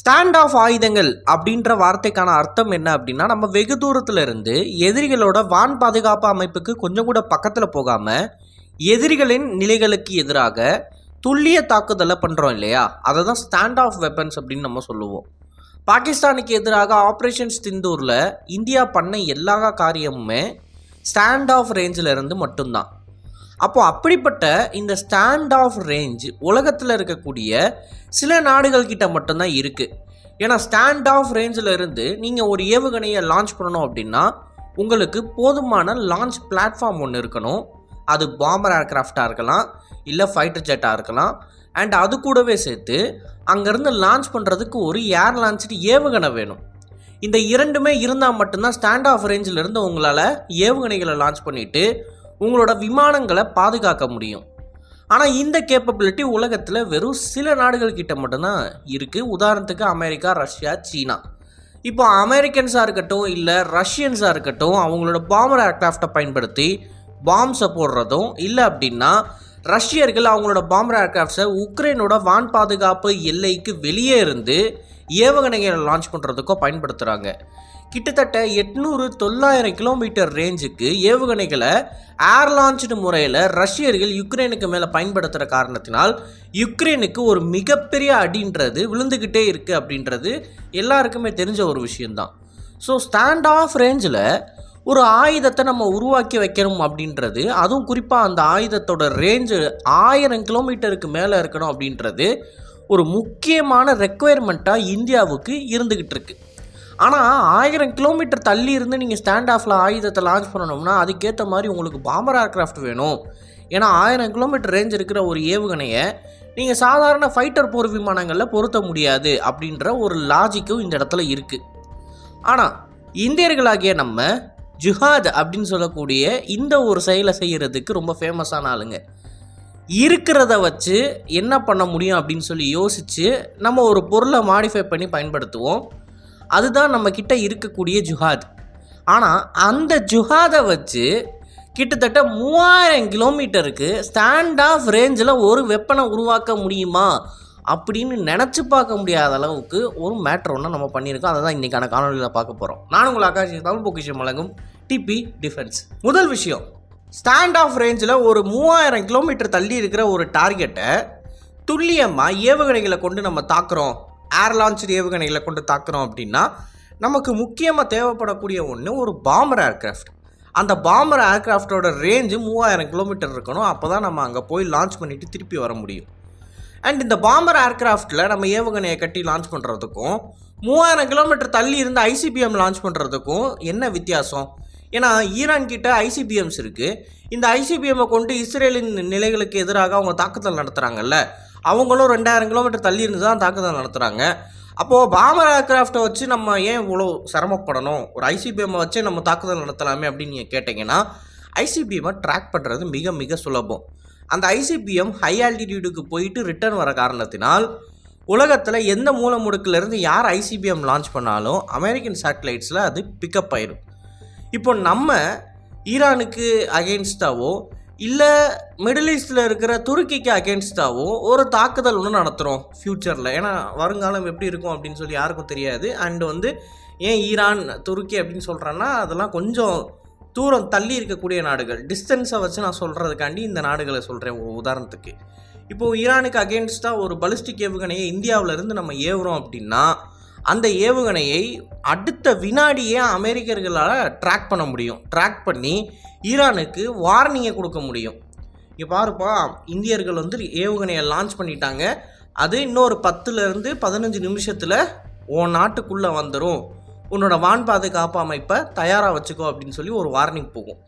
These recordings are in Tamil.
ஸ்டாண்ட் ஆஃப் ஆயுதங்கள் அப்படின்ற வார்த்தைக்கான அர்த்தம் என்ன அப்படின்னா நம்ம வெகு தூரத்துல இருந்து எதிரிகளோட வான் பாதுகாப்பு அமைப்புக்கு கொஞ்சம் கூட பக்கத்தில் போகாமல் எதிரிகளின் நிலைகளுக்கு எதிராக துல்லிய தாக்குதலை பண்ணுறோம் இல்லையா? அதை தான் ஸ்டாண்ட் ஆஃப் வெப்பன்ஸ் அப்படின்னு நம்ம சொல்லுவோம். பாகிஸ்தானுக்கு எதிராக ஆப்ரேஷன்ஸ் திந்தூரில் இந்தியா பண்ண எல்லா காரியமுமே ஸ்டாண்ட் ஆஃப் ரேஞ்சில் இருந்து மட்டும்தான். அப்போ அப்படிப்பட்ட இந்த ஸ்டாண்ட் ஆஃப் ரேஞ்ச் உலகத்தில் இருக்கக்கூடிய சில நாடுகள் கிட்ட மட்டும்தான் இருக்குது ஏன்னா ஸ்டாண்ட் ஆஃப் ரேஞ்சில் இருந்து நீங்கள் ஒரு ஏவுகணையை லான்ச் பண்ணணும் அப்படின்னா உங்களுக்கு போதுமான லான்ச் பிளாட்ஃபார்ம் ஒன்று இருக்கணும். அது பாம்பர் ஏர்க்ராஃப்டாக இருக்கலாம் இல்லை ஃபைட்டர் ஜெட்டாக இருக்கலாம். அண்ட் அது கூடவே சேர்த்து அங்கேருந்து லான்ச் பண்ணுறதுக்கு ஒரு ஏர் லான்ச்சு ஏவுகணை வேணும். இந்த இரண்டுமே இருந்தால் மட்டும்தான் ஸ்டாண்ட் ஆஃப் ரேஞ்சில் இருந்து உங்களால் ஏவுகணைகளை லான்ச் பண்ணிவிட்டு உங்களோட விமானங்களை பாதுகாக்க முடியும். ஆனால் இந்த கேப்பபிலிட்டி உலகத்தில் வெறும் சில நாடுகள் கிட்ட மட்டும்தான் இருக்குது உதாரணத்துக்கு அமெரிக்கா ரஷ்யா சீனா. இப்போ அமெரிக்கன்ஸாக இருக்கட்டும் இல்லை ரஷ்யன்ஸாக இருக்கட்டும் அவங்களோட பாம்பர் ஏர்க்ராஃப்டை பயன்படுத்தி பாம்ஸை போடுறதும் இல்லை அப்படின்னா ரஷ்யர்கள் அவங்களோட பாம்பர் ஏர்கிராஃப்ட்ஸை உக்ரைனோட வான் பாதுகாப்பு எல்லைக்கு வெளியே இருந்து ஏவுகணைகளை லான்ச் பண்ணுறதுக்கோ பயன்படுத்துகிறாங்க கிட்டத்தட்ட எட்நூறு தொள்ளாயிரம் கிலோமீட்டர் ரேஞ்சுக்கு ஏவுகணைகளை ஏர் லான்ச்டு முறையில் ரஷ்யர்கள் யுக்ரைனுக்கு மேலே பயன்படுத்துகிற காரணத்தினால் யுக்ரைனுக்கு ஒரு மிகப்பெரிய அடின்றது விழுந்துக்கிட்டே இருக்குது அப்படின்றது எல்லாருக்குமே தெரிஞ்ச ஒரு விஷயந்தான் ஸோ ஸ்டாண்ட் ஆஃப் ரேஞ்சில் ஒரு ஆயுதத்தை நம்ம உருவாக்கி வைக்கணும் அப்படின்றது அதுவும் குறிப்பாக அந்த ஆயுதத்தோட ரேஞ்சு ஆயிரம் கிலோமீட்டருக்கு மேலே இருக்கணும் அப்படின்றது ஒரு முக்கியமான ரெக்குவயர்மெண்ட்டாக இந்தியாவுக்கு இருந்துக்கிட்டு இருக்கு. ஆனால் ஆயிரம் கிலோமீட்டர் தள்ளி இருந்து நீங்கள் ஸ்டாண்ட் ஆஃபில் ஆயுதத்தை லான்ச் பண்ணணும்னா அதுக்கேற்ற மாதிரி உங்களுக்கு பாம்பர் ஏர்க்ராஃப்ட் வேணும். ஏன்னா ஆயிரம் கிலோமீட்டர் ரேஞ்ச் இருக்கிற ஒரு ஏவுகணையை நீங்கள் சாதாரண ஃபைட்டர் போர் விமானங்களில் பொருத்த முடியாது அப்படின்ற ஒரு லாஜிக்கும் இந்த இடத்துல இருக்குது ஆனால் இந்தியர்களாகிய நம்ம ஜுஹாத் அப்படின்னு சொல்லக்கூடிய இந்த ஒரு செயலை செய்கிறதுக்கு ரொம்ப ஃபேமஸான ஆளுங்க. இருக்கிறத வச்சு என்ன பண்ண முடியும் அப்படின்னு சொல்லி யோசித்து நம்ம ஒரு பொருளை மாடிஃபை பண்ணி பயன்படுத்துவோம். அதுதான் நம்ம கிட்ட இருக்கக்கூடிய ஜுஹாத். ஆனால் அந்த ஜுஹாதை வச்சு கிட்டத்தட்ட மூவாயிரம் கிலோமீட்டருக்கு ஸ்டாண்ட் ஆஃப் ரேஞ்சில் ஒரு வெப்பனை உருவாக்க முடியுமா அப்படின்னு நினச்சி பார்க்க முடியாத அளவுக்கு ஒரு மேட்ரு ஒன்று நம்ம பண்ணியிருக்கோம். அதை தான் இன்றைக்கான காணொலியில் பார்க்க போகிறோம் நான் உங்கள் ஆகாஷ் தமிழ் பொக்கிஷம் வழங்கும் டிபி டிஃபென்ஸ் முதல் விஷயம் ஸ்டாண்ட் ஆஃப் ரேஞ்சில் ஒரு மூவாயிரம் கிலோமீட்டர் தள்ளி இருக்கிற ஒரு டார்கெட்டை துல்லியமாக ஏவுகணைகளை கொண்டு நம்ம தாக்குறோம். ஏர் லான்ச் ஏவுகணைகளை கொண்டு தாக்குறோம் அப்படின்னா நமக்கு முக்கியமாக தேவைப்படக்கூடிய ஒன்று ஒரு பாம்பர் ஏர்க்ராஃப்ட் அந்த பாம்பர் ஏர்க்ராஃப்டோட ரேஞ்சு மூவாயிரம் கிலோமீட்டர் இருக்கணும். அப்போ தான் நம்ம அங்கே போய் லான்ச் பண்ணிவிட்டு திருப்பி வர முடியும். அண்ட் இந்த பாம்பர் ஏர்க்ராஃப்டில் நம்ம ஏவுகணையை கட்டி லான்ச் பண்ணுறதுக்கும் மூவாயிரம் கிலோமீட்டர் தள்ளி இருந்து ஐசிபிஎம் லான்ச் பண்ணுறதுக்கும் என்ன வித்தியாசம்? ஏன்னா ஈரான் கிட்ட ஐசிபிஎம்ஸ் இருக்குது இந்த ஐசிபிஎம்மை கொண்டு இஸ்ரேலின் நிலைகளுக்கு எதிராக அவங்க தாக்குதல் நடத்துகிறாங்கல்ல அவங்களும் ரெண்டாயிரம் கிலோமீட்டர் தள்ளி இருந்து தான் தாக்குதல் நடத்துகிறாங்க அப்போது பாமர் ஏர்க்ராஃப்டை வச்சு நம்ம ஏன் இவ்வளோ சிரமப்படணும்? ஒரு ஐசிபிஎம்மை வச்சு நம்ம தாக்குதல் நடத்தலாமே அப்படின்னு நீங்கள் கேட்டிங்கன்னா ஐசிபிஎம்மை ட்ராக் பண்ணுறது மிக மிக சுலபம். அந்த ஐசிபிஎம் ஹை ஆல்டிடியூடுக்கு போயிட்டு ரிட்டர்ன் வர காரணத்தினால் உலகத்தில் எந்த மூல முடுக்கிலிருந்து யார் ஐசிபிஎம் லான்ச் பண்ணாலும் அமெரிக்கன் சேட்டலைட்ஸில் அது பிக்கப் ஆயிடும் இப்போ நம்ம ஈரானுக்கு அகெயின்ஸ்டாவோ இல்லை மிடில் ஈஸ்டில் இருக்கிற துருக்கிக்கு அகேன்ஸ்டாவோ ஒரு தாக்குதல் ஒன்று நடத்துகிறோம் ஃப்யூச்சரில் ஏன்னா வருங்காலம் எப்படி இருக்கும் அப்படின்னு சொல்லி யாருக்கும் தெரியாது. அண்டு வந்து ஏன் ஈரான் துருக்கி அப்படின்னு சொல்கிறேன்னா அதெல்லாம் கொஞ்சம் தூரம் தள்ளி இருக்கக்கூடிய நாடுகள். டிஸ்டன்ஸை வச்சு நான் சொல்கிறதுக்காண்டி இந்த நாடுகளை சொல்கிறேன் ஒரு உதாரணத்துக்கு. இப்போது ஈரானுக்கு அகேன்ஸ்டாக ஒரு பலிஸ்டிக் ஏவுகணையை இந்தியாவிலேருந்து நம்ம ஏவுறோம் அப்படின்னா அந்த ஏவுகணையை அடுத்த வினாடியே அமெரிக்கர்களால் ட்ராக் பண்ண முடியும். ட்ராக் பண்ணி ஈரானுக்கு வார்னிங்கை கொடுக்க முடியும். இங்கே பாருப்பா இந்தியர்கள் வந்து ஏவுகணையை லான்ச் பண்ணிட்டாங்க. அது இன்னொரு பத்துலேருந்து பதினஞ்சு நிமிஷத்தில் உன் நாட்டுக்குள்ளே வந்துடும் உன்னோட வான் பாதுகாப்பு அமைப்பை தயாராக வச்சுக்கோ அப்படின்னு சொல்லி ஒரு வார்னிங் போகும்.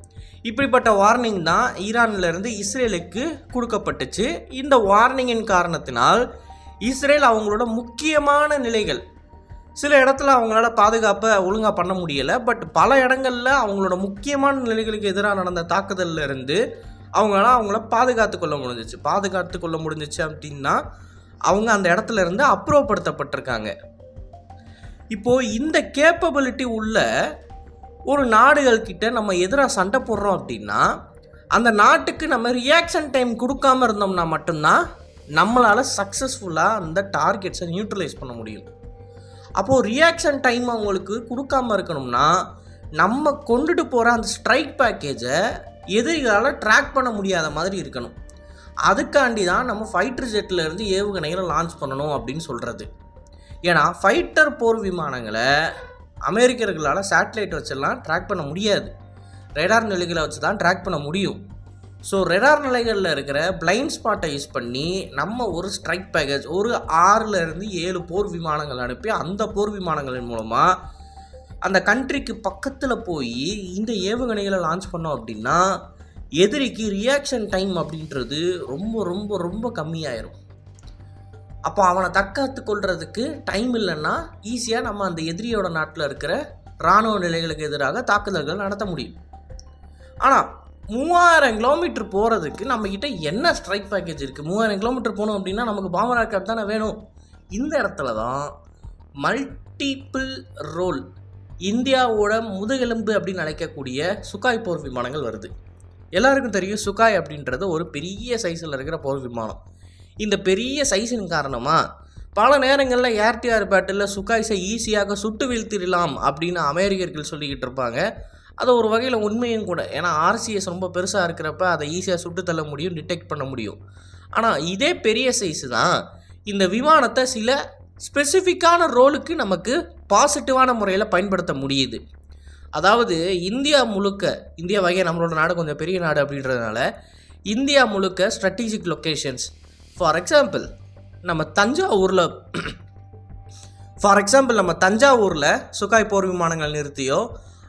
இப்படிப்பட்ட வார்னிங் தான் ஈரான்லேருந்து இஸ்ரேலுக்கு கொடுக்கப்பட்டுச்சு. இந்த வார்னிங்கின் காரணத்தினால் இஸ்ரேல் அவங்களோட முக்கியமான நிலைகள் சில இடத்துல அவங்களால பாதுகாப்பை ஒழுங்காக பண்ண முடியலை. பட் பல இடங்களில் அவங்களோட முக்கியமான நிலைகளுக்கு எதிராக நடந்த தாக்குதலில் இருந்து அவங்களால அவங்கள பாதுகாத்து கொள்ள முடிஞ்சிச்சு. பாதுகாத்து கொள்ள முடிஞ்சிச்சு அப்படின்னா அவங்க அந்த இடத்துல இருந்து அப்புறப்படுத்தப்பட்டிருக்காங்க. இப்போது இந்த கேப்பபிலிட்டி உள்ள ஒரு நாடுகள்கிட்ட நம்ம எதிராக சண்டை போடுறோம் அப்படின்னா அந்த நாட்டுக்கு நம்ம ரியாக்ஷன் டைம் கொடுக்காம இருந்தோம்னா மட்டும்தான் நம்மளால் சக்ஸஸ்ஃபுல்லாக அந்த டார்கெட்ஸை நியூட்ரலைஸ் பண்ண முடியும். அப்போது ரியாக்ஷன் டைம் அவங்களுக்கு கொடுக்காம இருக்கணும்னா நம்ம கொண்டுட்டு போகிற அந்த ஸ்ட்ரைக் பேக்கேஜை எதிரிகளால் ட்ராக் பண்ண முடியாத மாதிரி இருக்கணும். அதுக்காண்டி தான் நம்ம ஃபைட்டர் ஜெட்டில் இருந்து ஏவுகணைகளை லான்ச் பண்ணணும் அப்படின்னு சொல்கிறது ஏன்னா ஃபைட்டர் போர் விமானங்களை அமெரிக்கர்களால் சேட்டலைட் வச்செல்லாம் ட்ராக் பண்ண முடியாது. ரேடார் நிலைகளை வச்சு தான் ட்ராக் பண்ண முடியும். ஸோ ரெடார் நிலைகளில் இருக்கிற பிளைண்ட் ஸ்பாட்டை யூஸ் பண்ணி நம்ம ஒரு ஸ்ட்ரைக் பேக்கேஜ் ஒரு ஆறுலேருந்து ஏழு போர் விமானங்கள் அனுப்பி அந்த போர் விமானங்களின் மூலமாக அந்த கண்ட்ரிக்கு பக்கத்தில் போய் இந்த ஏவுகணைகளை லான்ச் பண்ணோம் அப்படின்னா எதிரிக்கு ரியாக்ஷன் டைம் அப்படின்றது ரொம்ப ரொம்ப ரொம்ப கம்மியாயிரும். அப்போ அவனை தற்காத்து கொள்றதுக்கு டைம் இல்லைன்னா ஈஸியாக நம்ம அந்த எதிரியோட நாட்டில் இருக்கிற இராணுவ நிலைகளுக்கு எதிராக தாக்குதல்கள் நடத்த முடியும். ஆனால் மூவாயிரம் கிலோமீட்டர் போகிறதுக்கு நம்மக்கிட்ட என்ன ஸ்ட்ரைக் பேக்கேஜ் இருக்குது மூவாயிரம் கிலோமீட்டர் போகணும் அப்படின்னா நமக்கு பாம்பர் ராக்கெட் தானே வேணும். இந்த இடத்துல தான் மல்டிபிள் ரோல் இந்தியாவோட முதுகெலும்பு அப்படின்னு அழைக்கக்கூடிய சுகாய் போர் விமானங்கள் வருது. எல்லாருக்கும் தெரியும் சுகாய் அப்படின்றது ஒரு பெரிய சைஸில் இருக்கிற போர் விமானம். இந்த பெரிய சைஸின் காரணமாக பல நேரங்களில் ஏர்டிஆர் பேட்டில் சுகாய்ஸை ஈஸியாக சுட்டு வீழ்த்திடலாம் அப்படின்னு அமெரிக்கர்கள் சொல்லிக்கிட்டு இருப்பாங்க. அது ஒரு வகையில் உண்மையும் கூட. ஏன்னா ஆர்சிஎஸ் ரொம்ப பெருசாக இருக்கிறப்ப அதை ஈஸியாக சுட்டு தள்ள முடியும் டிடெக்ட் பண்ண முடியும். ஆனால் இதே பெரிய சைஸு தான் இந்த விமானத்தை சில ஸ்பெசிஃபிக்கான ரோலுக்கு நமக்கு பாசிட்டிவான முறையில் பயன்படுத்த முடியுது. அதாவது இந்தியா முழுக்க இந்தியா வகை நம்மளோட நாடு கொஞ்சம் பெரிய நாடு அப்படின்றதுனால இந்தியா முழுக்க ஸ்ட்ராட்டஜிக் லொக்கேஷன்ஸ் ஃபார் எக்ஸாம்பிள் நம்ம தஞ்சாவூரில் ஃபார் எக்ஸாம்பிள் நம்ம தஞ்சாவூரில் சுகாய் போர் விமானங்கள் நிறுத்தியோ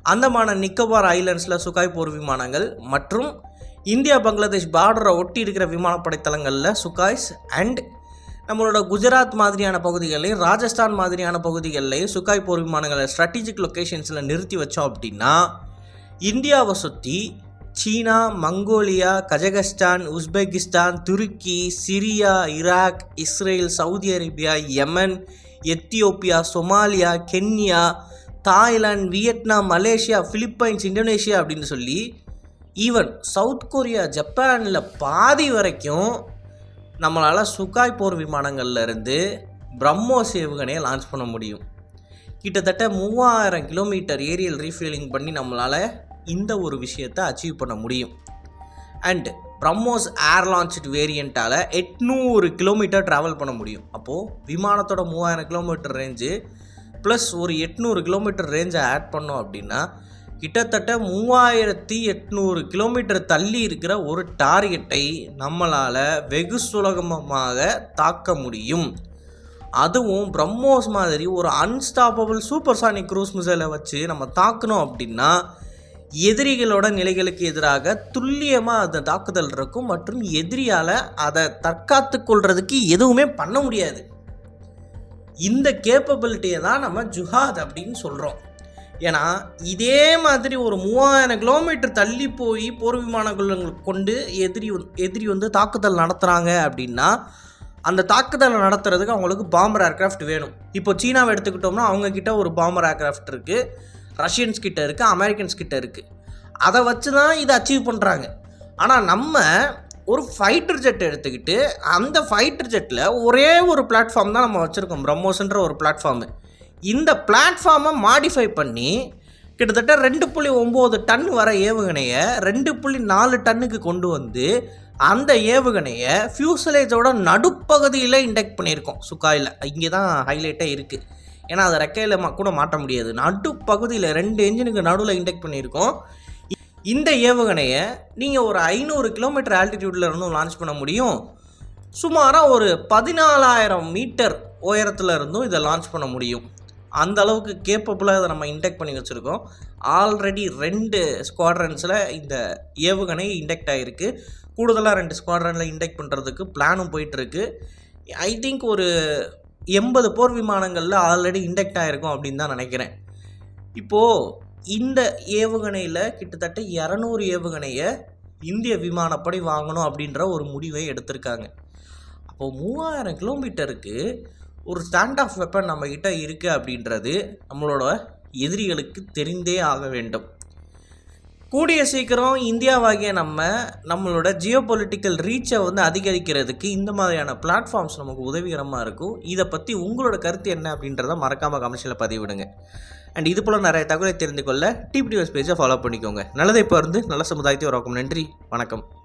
அந்தமான நிக்கோபார் ஐலண்ட்ஸில் சுகாய் போர் விமானங்கள் மற்றும் இந்தியா பங்களாதேஷ் பார்டரை ஒட்டி இருக்கிற விமானப்படை தளங்களில் சுகாய்ஸ் அண்ட் நம்மளோட குஜராத் மாதிரியான பகுதிகளையும் ராஜஸ்தான் மாதிரியான பகுதிகள்லையும் சுகாய் போர் விமானங்களை ஸ்ட்ராட்டஜிக் லொக்கேஷன்ஸில் நிறுத்தி வச்சோம் அப்படின்னா இந்தியாவை சுற்றி சீனா மங்கோலியா கஜகஸ்தான் உஸ்பெகிஸ்தான் துருக்கி Syria Iraq Israel Saudi Arabia யமன் Ethiopia Somalia Kenya Thailand Vietnam Malaysia Philippines Indonesia அப்படின்னு சொல்லி ஈவன் சவுத் கொரியா ஜப்பானில் பாதி வரைக்கும் நம்மளால் சுகாய் போர் விமானங்கள்ல இருந்து பிரம்மோஸ் ஏவுகணையை லான்ச் பண்ண முடியும். கிட்டத்தட்ட மூவாயிரம் கிலோமீட்டர் ஏரியல் ரீஃபில்லிங் பண்ணி நம்மளால் இந்த ஒரு விஷயத்தை அச்சீவ் பண்ண முடியும். அண்ட் பிரம்மோஸ் ஏர் லான்ச்டு வேரியண்ட்டால் எட்நூறு கிலோமீட்டர் ட்ராவல் பண்ண முடியும். அப்போது விமானத்தோட மூவாயிரம் கிலோமீட்டர் ரேஞ்சு ப்ளஸ் ஒரு எட்நூறு கிலோமீட்டர் ரேஞ்சை ஆட் பண்ணோம் அப்படின்னா கிட்டத்தட்ட மூவாயிரத்தி எட்நூறு கிலோமீட்டர் தள்ளி இருக்கிற ஒரு டார்கெட்டை நம்மளால் வெகு சுலகமாக தாக்க முடியும். அதுவும் பிரம்மோஸ் மாதிரி ஒரு அன்ஸ்டாப்பபிள் சூப்பர்சானிக் க்ரூஸ் மிசைலை வச்சு நம்ம தாக்கணும் அப்படின்னா எதிரிகளோட நிலைகளுக்கு எதிராக துல்லியமாக அந்த தாக்குதல் இருக்கும் மற்றும் எதிரியால் அதை தற்காத்து கொள்றதுக்கு எதுவுமே பண்ண முடியாது. இந்த கேப்பபிலிட்டியை தான் நம்ம ஜுஹாத் அப்படின்னு சொல்கிறோம் ஏன்னா இதே மாதிரி ஒரு மூவாயிரம் கிலோமீட்டர் தள்ளி போய் போர் விமானங்களை கொண்டு எதிரி வந்து- எதிரி வந்து தாக்குதல் நடத்துகிறாங்க அப்படின்னா அந்த தாக்குதலை நடத்துறதுக்கு அவங்களுக்கு பாம்பர் ஏர்க்ராஃப்ட் வேணும். இப்போ சீனாவை எடுத்துக்கிட்டோம்னா அவங்கக்கிட்ட ஒரு பாம்பர் ஏர்க்ராஃப்ட் இருக்குது ரஷ்யன்ஸ் கிட்ட இருக்குது அமெரிக்கன்ஸ் கிட்ட இருக்குது அதை வச்சு தான் இதை அச்சீவ் பண்ணுறாங்க ஆனால் நம்ம ஒரு ஃபைட்டர் ஜெட் எடுத்துக்கிட்டு அந்த ஃபைட்டர் ஜெட்டில் ஒரே ஒரு பிளாட்ஃபார்ம் தான் நம்ம வச்சுருக்கோம். பிரம்மோஸ்ன்ற ஒரு பிளாட்ஃபார்மு இந்த பிளாட்ஃபார்மை மாடிஃபை பண்ணி கிட்டத்தட்ட ரெண்டு புள்ளி ஒம்பது டன் வர ஏவுகணையை ரெண்டு புள்ளி நாலு டன்னுக்கு கொண்டு வந்து அந்த ஏவுகணையை ஃபியூசலேஜோட நடுப்பகுதியில் இண்டெக்ட் பண்ணியிருக்கோம். சுக்காயில். இங்கே தான் ஹைலைட்டே இருக்குது ஏன்னா அதை ரெக்கையில் கூட மாட்ட முடியாது. நடுப்பகுதியில் ரெண்டு என்ஜினுக்கு நடுவில் இண்டெக்ட் பண்ணியிருக்கோம். இந்த ஏவுகணையை நீங்கள் ஒரு ஐநூறு கிலோமீட்டர் ஆல்டிடியூடில் இருந்தும் லான்ச் பண்ண முடியும். சுமாராக ஒரு பதினாலாயிரம் மீட்டர் உயரத்தில் இருந்தும் இதை லான்ச் பண்ண முடியும். அந்த அளவுக்கு கேப்பபுளாக இதை நம்ம இண்டெக்ட் பண்ணி வச்சுருக்கோம். ஆல்ரெடி ரெண்டு ஸ்குவாட்ரன்ஸில் இந்த ஏவுகணை இண்டெக்ட் ஆகிருக்கு கூடுதலாக ரெண்டு ஸ்குவாட்ரனில் இண்டெக்ட் பண்ணுறதுக்கு பிளானும் போயிட்டுருக்கு. ஐ திங்க் ஒரு எண்பது போர் விமானங்களில் ஆல்ரெடி இண்டெக்ட் ஆகிருக்கும் அப்படின்னு தான் நினைக்கிறேன். இப்போது இந்த ஏவுகணையில் கிட்டத்தட்ட இரநூறு ஏவுகணையை இந்திய விமானப்படை வாங்கணும் அப்படின்ற ஒரு முடிவை எடுத்திருக்காங்க. அப்போது மூவாயிரம் கிலோமீட்டருக்கு ஒரு ஸ்டாண்ட் ஆஃப் வெப்பன் நம்மக்கிட்ட இருக்குது அப்படின்றது நம்மளோட எதிரிகளுக்கு தெரிந்தே ஆக வேண்டும். கூடிய சீக்கிரம் இந்தியாவாகிய நம்ம நம்மளோட ஜியோ பொலிட்டிக்கல் ரீச்சை வந்து அதிகரிக்கிறதுக்கு இந்த மாதிரியான பிளாட்ஃபார்ம்ஸ் நமக்கு உதவிகரமாக இருக்கும். இதை பற்றி உங்களோட கருத்து என்ன அப்படின்றத மறக்காமல் கமெண்ட்ஸில் பதிவிடுங்க. அண்ட் இது போல் நிறைய தகவலை தெரிந்து கொள்ள டிபிடிஎஸ் பேஜை ஃபாலோ பண்ணிக்கோங்க. நல்லதை இப்போ இருந்து நல்ல சமுதாயத்தை உருவாக்கும். நன்றி. வணக்கம்.